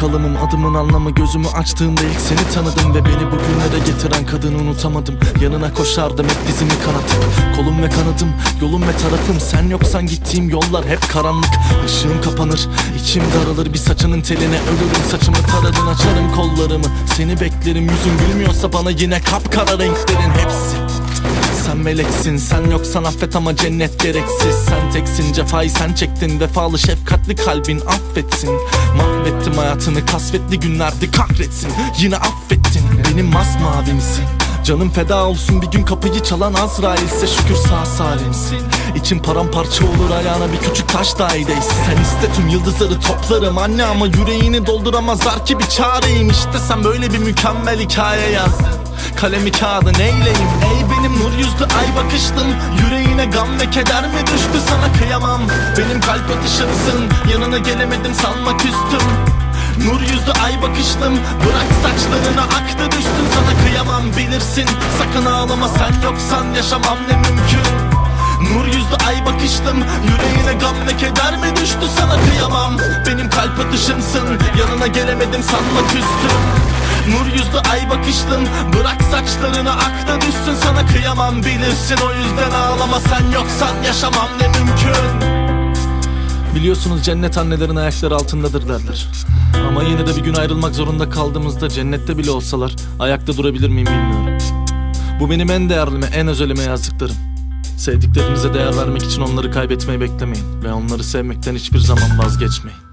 kalımım adımın anlamı Gözümü açtığımda ilk seni tanıdım Ve beni bugünlere getiren kadını unutamadım. Yanına koşardım hep dizimi kanatıp Kolum ve kanadım, yolum ve tarafım. Sen yoksan gittiğim yollar hep karanlık. Işığım kapanır, içim daralır. Bir saçının teline ölürüm Saçımı taradın açarım kollarımı. Seni beklerim yüzün gülmüyorsa bana yine kapkara renklerin hepsi meleksin. Sen yoksan affet ama cennet gereksiz. Sen teksin cefayı sen çektin. Vefalı şefkatli kalbin affetsin. Mahvettim hayatını kasvetli günlerdi kahretsin. Yine affettin benim masmavimsin Canım feda olsun bir gün kapıyı çalan Azrail'se şükür sağ salimsin. İçim paramparça olur ayağına bir küçük taş dahi değsin. Sen iste tüm yıldızları toplarım anne ama yüreğini dolduramazlar ki bir çareyim İşte sen böyle bir mükemmel hikaye yazdın. Kalemi kağıdı neyleyim? Ey benim nur yüzlü ay bakışlım Yüreğine gam ve keder mi düştü? Sana kıyamam. Benim kalp atışımsın. Yanına gelemedim sanma küstüm Nur yüzlü ay bakışlım Bırak saçlarına aktı düştün sana kıyamam Bilirsin. Sakın ağlama sen yoksan yaşamam ne mümkün. Nur yüzlü ay bakışlım Yüreğine gam ve keder mi düştü? Sana kıyamam. Benim kalp atışımsın. Yanına gelemedim sanma küstüm Nur yüzlü ay bakışlım Bırak saçlarına akta düşsün. Sana kıyamam Bilirsin. O yüzden ağlama sen yoksan yaşamam ne mümkün. Biliyorsunuz cennet annelerin ayakları altındadır derler. Ama yine de bir gün ayrılmak zorunda kaldığımızda cennette bile olsalar Ayakta durabilir miyim bilmiyorum. Bu benim en değerlime en özelime yazdıklarım. Sevdiklerinize değer vermek için onları kaybetmeyi beklemeyin Ve onları sevmekten hiçbir zaman vazgeçmeyin